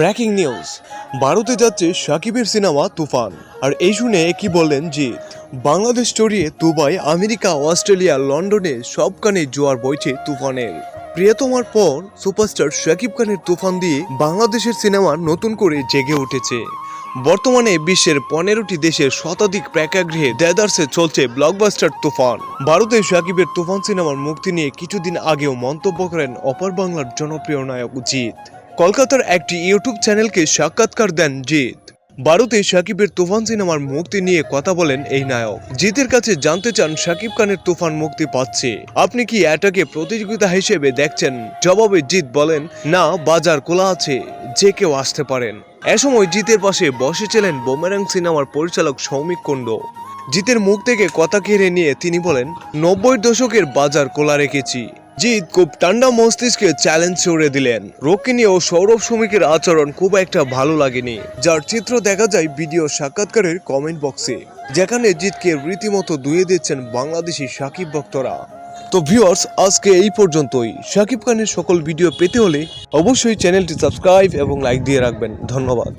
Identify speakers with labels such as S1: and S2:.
S1: Breaking news. ভারতে যাচ্ছে সাকিবের সিনেমা তুফান। আর এই শুনে কি বললেন জিৎ? বাংলাদেশ চড়িয়ে দুবাই, আমেরিকা, অস্ট্রেলিয়া, লন্ডনে সবখানে জোয়ার বইছে তুফানের। প্রিয়তমার পর সুপারস্টার শাকিব খানের তুফান দিয়ে বাংলাদেশের সিনেমা নতুন করে জেগে উঠেছে। বর্তমানে বিশ্বের পনেরোটি দেশের শতাধিক প্রেক্ষাগৃহে দেদার্সে চলছে ব্লকবাস্টার তুফান। ভারতে শাকিবের তুফান সিনেমার মুক্তি নিয়ে কিছুদিন আগেও মন্তব্য করেন অপর বাংলার জনপ্রিয় নায়ক জিৎ। কলকাতার একটি ইউটিউব চ্যানেলকে সাক্ষাৎকার দেন জিৎ। ভারতে শাকিবের তুফান সিনেমার মুক্তি নিয়ে কথা বলেন এই নায়ক। জিতের কাছে জানতে চান শাকিব খানের তুফান মুক্তি পাচ্ছে। আপনি কি এটাকে প্রতিযোগিতা হিসেবে দেখছেন? জবাবে জিৎ বলেন, না, বাজার খোলা আছে, যে কেউ আসতে পারেন। এ সময় জিতের পাশে বসেছিলেন বোমেরাং সিনেমার পরিচালক সৌমিক কুণ্ড। জিতের মুখ থেকে কথা কেড়ে নিয়ে তিনি বলেন, নব্বই দশকের বাজার খোলা রেখেছি। জিৎ খুব ঠান্ডা মস্তিষ্কে চ্যালেঞ্জ ছড়ে দিলেন। রকিনী ও সৌরভ শ্রমিকের আচরণ খুব একটা ভালো লাগেনি। যার চিত্র দেখা যায় ভিডিও সাক্ষাৎকারের কমেন্ট বক্সে যেখানে জিতকে রীতিমতো ধুয়ে দিচ্ছেন বাংলাদেশি সাকিব ভক্তরা। তো ভিউয়ার্স আজকে এই পর্যন্তই। সাকিব খানের সকল ভিডিও পেতে হলে অবশ্যই চ্যানেলটি সাবস্ক্রাইব এবং লাইক দিয়ে রাখবেন। ধন্যবাদ।